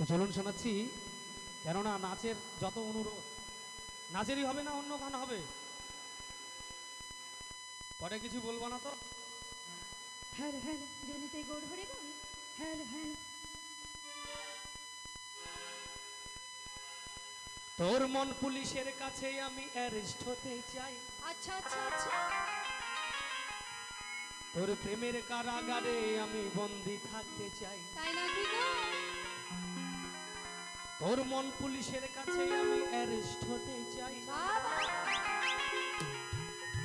তো চলুন শোনাচ্ছি কেননা নাচের যত অনুরোধ নাচেরই হবে না অন্য গান হবে? পরে কিছু বলব না তো? জনিতে গোড় গেল হ্যালো হ্যালো তোর মন পুলিশের কাছে আমি অ্যারেস্ট হতে চাই। আচ্ছা আচ্ছা আচ্ছা। তোর প্রেমের কারাগারে আমি বন্দি থাকতে চাই। তাই নাকি গো? তোর মন পুলিশের কাছে আমি অ্যারেস্ট হতে চাই।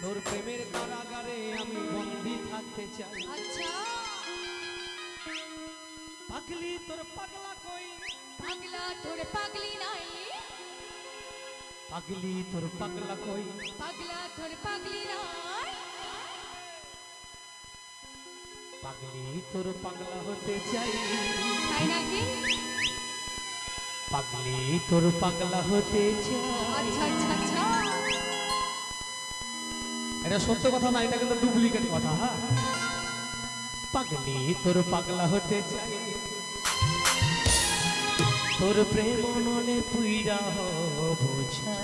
তোর প্রেমের কারাগারে আমি বন্দি থাকতে চাই। আচ্ছা। পাগলি তোর পাগলা কই? পাগলা তোর পাগলি নাই। পাগলি তোর পাগলা কই? পাগলা তোর পাগলি নাই। পাগলি তোর পাগলা হতে চাই। তাই নাকি? পাগলি তোর পাগলা হতে আচ্ছা আচ্ছা আচ্ছা। এটা সত্য কথা না এটা কিন্তু ডুপ্লিকেট কথা হ্যাঁ পাগলি তোর পাগলা হতে চাই তোর প্রেম মনে পুইরা বোঝা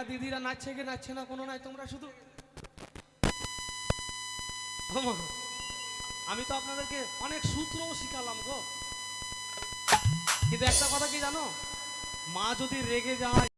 মায়েরা দিদিরা নাচছে কি নাচছে না কোনো নাই তোমরা শুধু আমি তো আপনাদেরকে অনেক সূত্রও শিখালাম গো। কিন্তু একটা কথা কি জানো? মা যদি রেগে যায়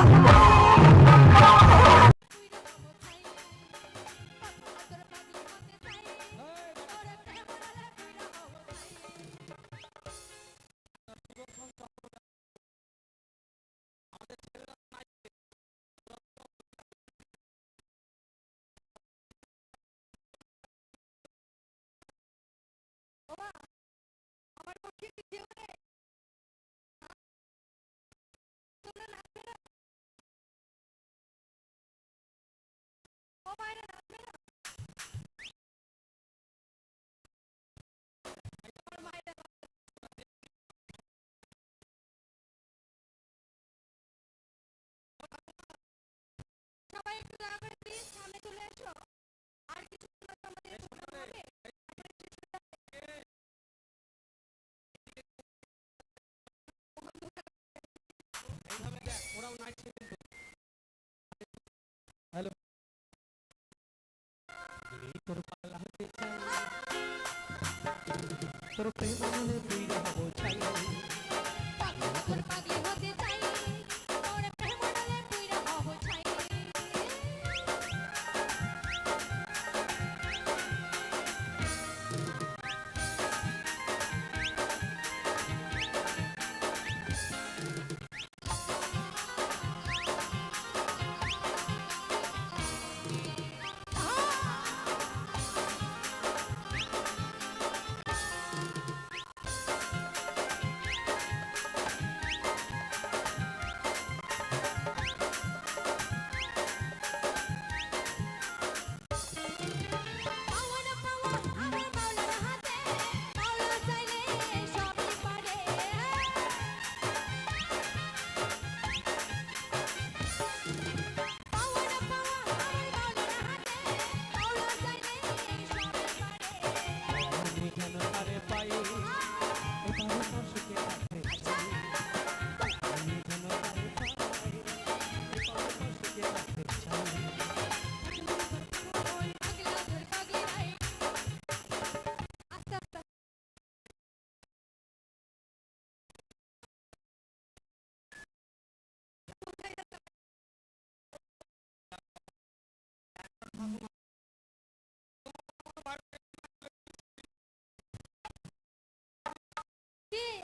Thank you. সবাই একটু দয়া করে প্লিজ সামনে চলে এসো আর কিছু আমাদের এইভাবে দেখ ওরাও নাচছে কিন্তু হ্যালো তোর পাগলা হতে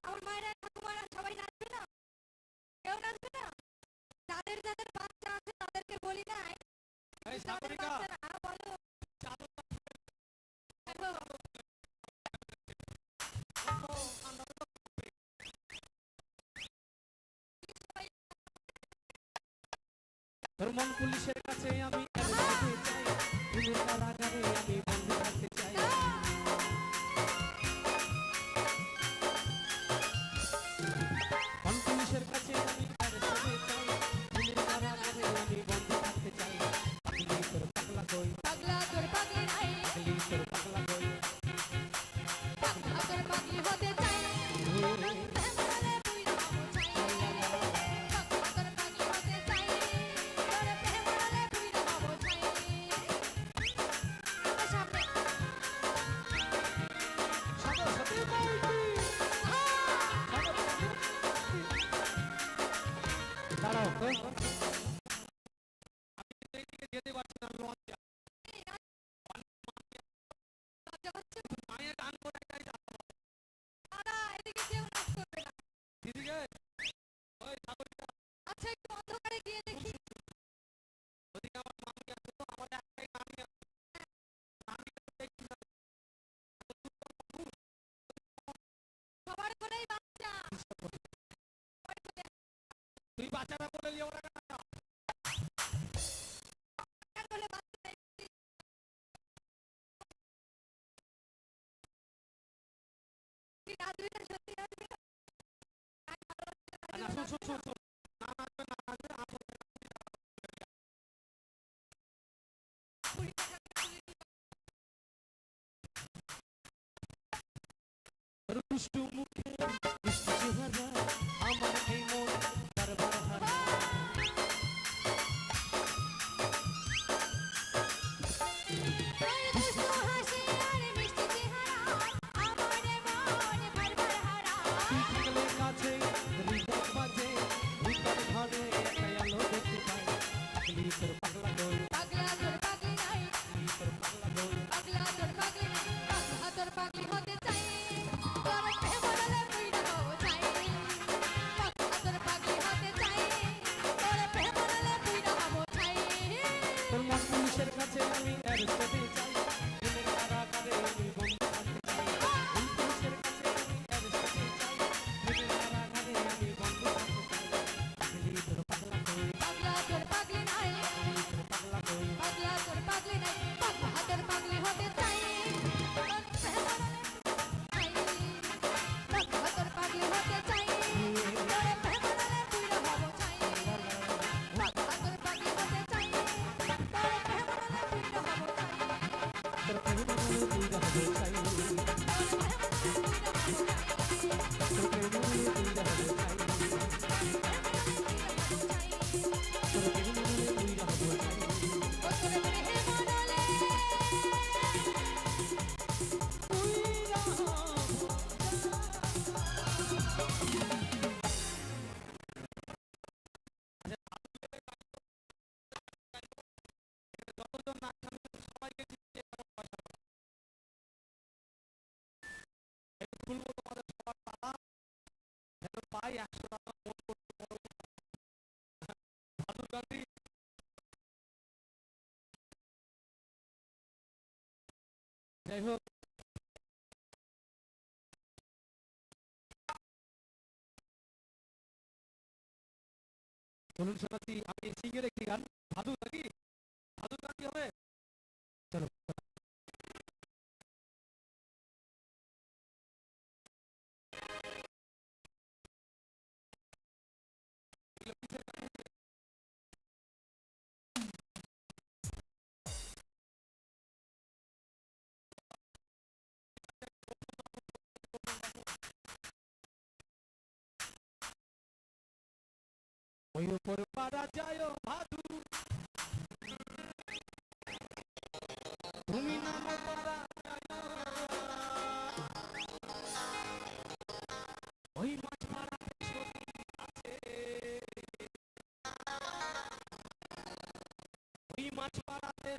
আমার মায়েরা ঠাকুমারা সবাই নাচবে না? কেউ নাচবে না? ধর্মন পুলিশের কাছে আমি মায়ের দান করে দিদিকে তুই বাচ্চারা বলে দিয়ে ওরা দুষ্টু আচ্ছা, মুখে Never to be done. পাই একশো টাকা ভালো গান্ধী যাই আমি সিংহের একটি গান ভূমি নাম মাছ মারাতে আছে। মাছ মারাতে